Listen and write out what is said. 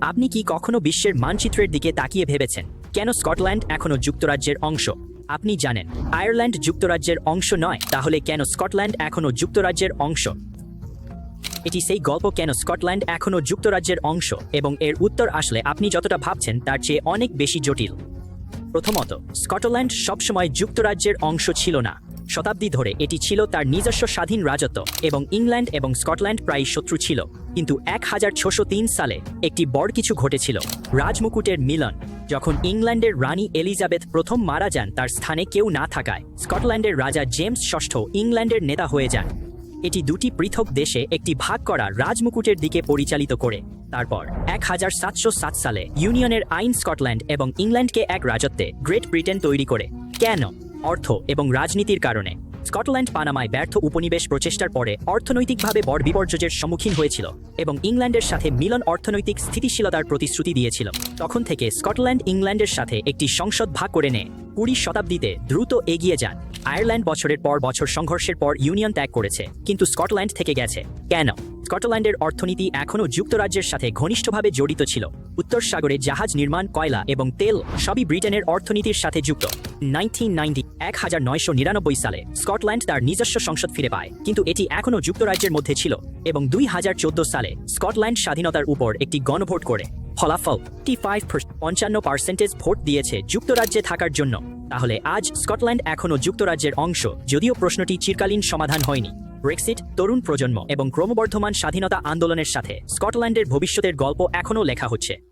আপনি কি কখনো বিশ্বের মানচিত্রের দিকে তাকিয়ে ভেবেছেন? কেন স্কটল্যান্ড এখনও যুক্তরাজ্যের অংশ? আপনি জানেন, আয়ারল্যান্ড যুক্তরাজ্যের অংশ নয়, তাহলে কেন স্কটল্যান্ড এখনও যুক্তরাজ্যের অংশ? এটি সেই গল্প কেন স্কটল্যান্ড এখনও যুক্তরাজ্যের অংশ এবং এর উত্তর আসলে আপনি যতটা ভাবছেন তার চেয়ে অনেক বেশি জটিল। প্রথমত, স্কটল্যান্ড সবসময় যুক্তরাজ্যের অংশ ছিল না। শতাব্দী ধরে এটি ছিল তার নিজস্ব স্বাধীন রাজত্ব এবং ইংল্যান্ড এবং স্কটল্যান্ড প্রায় শত্রু ছিল। কিন্তু এক সালে একটি বড় কিছু ঘটেছিল, রাজমুকুটের মিলন। যখন ইংল্যান্ডের রানী এলিজাবেথ প্রথম মারা যান, তার স্থানে কেউ না থাকায় স্কটল্যান্ডের রাজা জেমস ষষ্ঠ ইংল্যান্ডের নেতা হয়ে যান। এটি দুটি পৃথক দেশে একটি ভাগ করা রাজমুকুটের দিকে পরিচালিত করে। তারপর এক হাজার সাতশো সাত সালে ইউনিয়নের আইন স্কটল্যান্ড এবং ইংল্যান্ডকে এক রাজত্বে গ্রেট ব্রিটেন তৈরি করে। কেন? অর্থ এবং রাজনীতির কারণে। স্কটল্যান্ড পানামায় ব্যর্থ উপনিবেশ প্রচেষ্টার পরে অর্থনৈতিকভাবে বড় বিপর্যয়ের সম্মুখীন হয়েছিল এবং ইংল্যান্ডের সাথে মিলন অর্থনৈতিক স্থিতিশীলতার প্রতিশ্রুতি দিয়েছিল। তখন থেকে স্কটল্যান্ড ইংল্যান্ডের সাথে একটি সংসদ ভাগ করে নেয়। কুড়ি শতাব্দীতে দ্রুত এগিয়ে যান। আয়ারল্যান্ড বছরের পর বছর সংঘর্ষের পর ইউনিয়ন ত্যাগ করেছে, কিন্তু স্কটল্যান্ড থেকে গেছে। কেন? স্কটল্যান্ডের অর্থনীতি এখনও যুক্তরাজ্যের সাথে ঘনিষ্ঠভাবে জড়িত ছিল। উত্তর সাগরে জাহাজ নির্মাণ, কয়লা এবং তেল সবই ব্রিটেনের অর্থনীতির সাথে যুক্ত। নাইনটিন নাইনটি নয়শো নিরানব্বই সালে স্কটল্যান্ড তার নিজস্ব সংসদ ফিরে পায়, কিন্তু এটি এখনও যুক্তরাজ্যের মধ্যে ছিল এবং দুই হাজার চোদ্দ সালে স্কটল্যান্ড স্বাধীনতার উপর একটি গণভোট করে। ফলাফল টি ফাইভ পঞ্চান্ন পার্সেন্টেজ ভোট দিয়েছে যুক্তরাজ্যে থাকার জন্য। তাহলে আজ স্কটল্যান্ড এখনও যুক্তরাজ্যের অংশ, যদিও প্রশ্নটি চিরকালীন সমাধান হয়নি। ব্রেক্সিট তরুণ প্রজন্ম এবং ক্রমবর্ধমান স্বাধীনতা আন্দোলনের সাথে স্কটল্যান্ডের ভবিষ্যতের গল্প এখনও লেখা হচ্ছে।